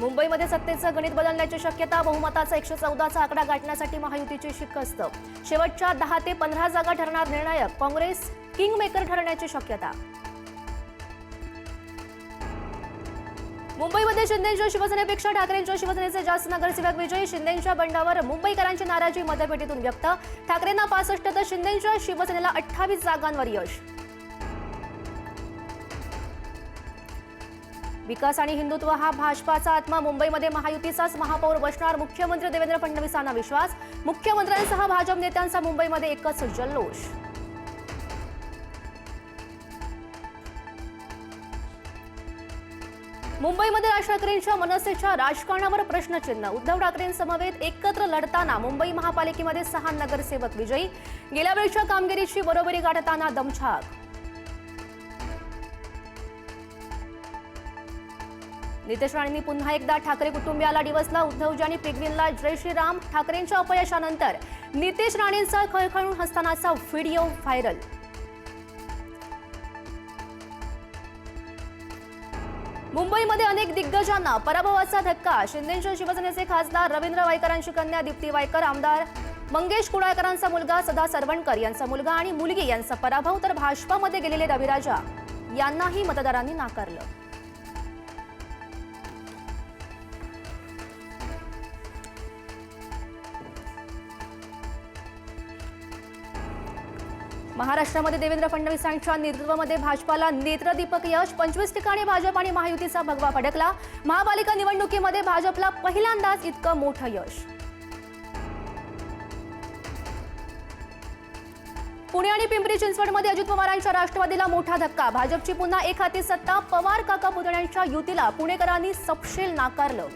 मुंबईमध्ये सत्तेचं गणित बदलण्याची शक्यता बहुमताचा एकशे चौदाचा आकडा गाठण्यासाठी महायुतीची शिकस्त. शेवटच्या दहा ते पंधरा जागा ठरणार निर्णायक काँग्रेस किंगमेकर ठरण्याची शक्यता. मुंबईमध्ये शिंदेच्या शिवसेनेपेक्षा ठाकरेंच्या शिवसेनेचे जास्त नगरसेवक विजयी शिंदेच्या बंडावर मुंबईकरांची नाराजी मतपेटीतून व्यक्त. ठाकरेंना पासष्ट तर शिंदेच्या शिवसेनेला अठ्ठावीस जागांवर यश. विकास आणि हिंदुत्व हा भाजपाचा आत्मा. मुंबईमध्ये महायुतीचाच महापौर बसणार मुख्यमंत्री देवेंद्र फडणवीसांना विश्वास. मुख्यमंत्र्यांसह भाजप नेत्यांचा मुंबईमध्ये एकच जल्लोष. मुंबईमध्ये राज ठाकरेंच्या मनसेच्या राजकारणावर प्रश्नचिन्ह. उद्धव ठाकरेंसमवेत एकत्र लढताना मुंबई महापालिकेमध्ये सहा नगरसेवक विजयी. गेल्या वेळच्या कामगिरीची बरोबरी गाठताना दमछाक. नितेश राणेंनी पुन्हा एकदा ठाकरे कुटुंबियाला डिवसला उद्धवजी आणि पिगविनला जय श्रीराम ठाकरेंच्या अपयशानंतर नितेश राणेंचा खळखळून हसतानाचा व्हिडिओ व्हायरल. मुंबईमध्ये अनेक दिग्गजांना पराभवाचा धक्का. शिंदेच्या शिवसेनेचे खासदार रवींद्र वायकरांची कन्या दीप्ती वायकर आमदार मंगेश कुडाळकरांचा मुलगा सदा सरवणकर यांचा मुलगा आणि मुलगी यांचा पराभव तर भाजपामध्ये गेलेले रविराजा यांनाही मतदारांनी नाकारलं. महाराष्ट्रामध्ये देवेंद्र फडणवीसांच्या नेतृत्वामध्ये भाजपाला नेत्रदीपक यश. पंचवीस ठिकाणी भाजप आणि महायुतीचा भगवा फडकला. महापालिका निवडणुकीमध्ये भाजपला पहिल्यांदाच इतकं मोठं यश. पुणे आणि पिंपरी चिंचवडमध्ये अजित पवारांच्या राष्ट्रवादीला मोठा धक्का. भाजपची पुन्हा एक हाती सत्ता. पवार काका पुतण्यांच्या युतीला पुणेकरांनी सपशेल नाकारलं.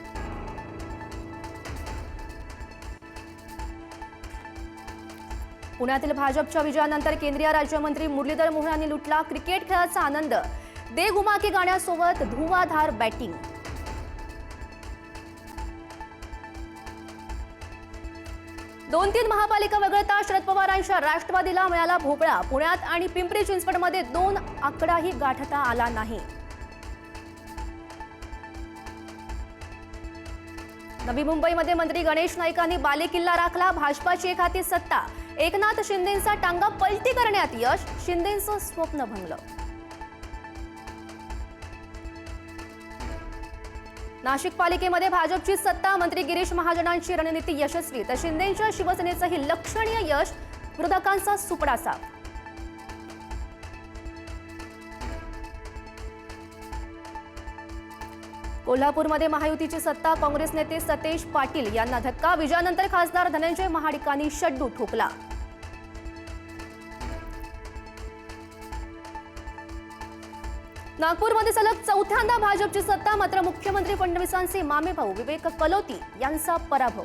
पुण्यातील भाजपच्या विजयानंतर केंद्रीय राज्यमंत्री मुरलीधर मोहोळ यांनी लुटला क्रिकेट खेळाचा आनंद. दे गुमाके गाण्यासोबत धुवाधार बॅटिंग. दोन तीन महापालिका वगळता शरद पवारांच्या राष्ट्रवादीला मिळाला भोपळा. पुण्यात आणि पिंपरी चिंचवडमध्ये दोन आकडाही गाठता आला नाही. नवी मुंबईमध्ये मंत्री गणेश नाईकांनी बालेकिल्ला राखला भाजपाची एक हाती सत्ता. एकनाथ शिंदेचा टांगा पलटी करण्यात यश शिंदेचं स्वप्न भंगलं. नाशिक पालिकेमध्ये भाजपची सत्ता मंत्री गिरीश महाजनांची रणनीती यशस्वी तर शिंदेच्या शिवसेनेचंही लक्षणीय यश विरोधकांचा सुपडा कोल्हापूरमध्ये महायुतीची सत्ता काँग्रेस नेते सतेज पाटील यांना धक्का विजयानंतर खासदार धनंजय महाडिकांनी शड्डू ठोकला नागपूरमध्ये सलग चौथ्यांदा भाजपची सत्ता मात्र मुख्यमंत्री फडणवीसांचे मामे भाऊ विवेक कलोती यांचा पराभव.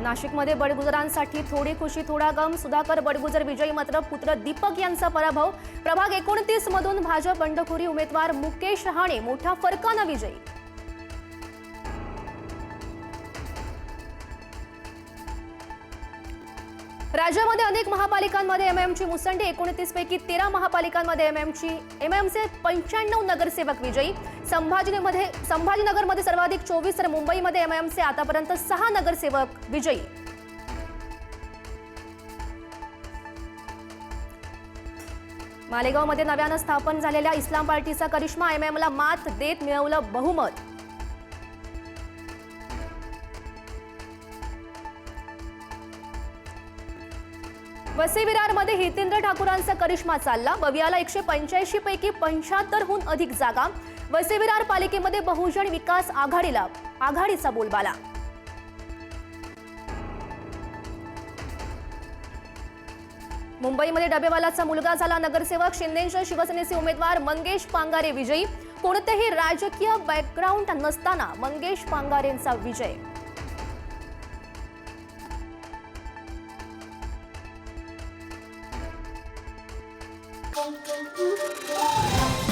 नाशिकमध्ये बडगुजरांसाठी थोडी खुशी थोडा गम. सुधाकर बडगुजर विजयी मात्र पुत्र दीपक यांचा पराभव. प्रभाग एकोणतीस मधून भाजप बंडखोरी उमेदवार मुकेश रहाणे मोठ्या फरकानं विजयी. राज्यामध्ये अनेक महापालिकांमध्ये एम एमची मुसंडी एकोणतीस पैकी तेरा महापालिकांमध्ये एम एमची एम एमचे पंच्याण्णव नगरसेवक विजयी. संभाजीनगरमध्ये संभाजीनगरमध्ये सर्वाधिक चोवीस तर मुंबईमध्ये एम एमचे आतापर्यंत सहा नगरसेवक विजयी. मालेगावमध्ये नव्यानं स्थापन झालेल्या इस्लाम पार्टीचा करिश्मा एम एमला मात देत मिळवलं बहुमत. वसई विरारमध्ये हितेंद्र ठाकूरांचा करिश्मा चालला. बवियाला एकशे पंच्याऐंशी पैकी पंच्याहत्तरहून अधिक जागा. वसई विरार पालिकेमध्ये बहुजन विकास आघाडीला आघाडीचा बोलबाला. मुंबईमध्ये डबेवालाचा मुलगा झाला नगरसेवक. शिंदेच्या शिवसेनेचे उमेदवार मंगेश पांगारे विजयी. कोणतेही राजकीय बॅकग्राऊंड नसताना मंगेश पांगारेंचा विजय. Música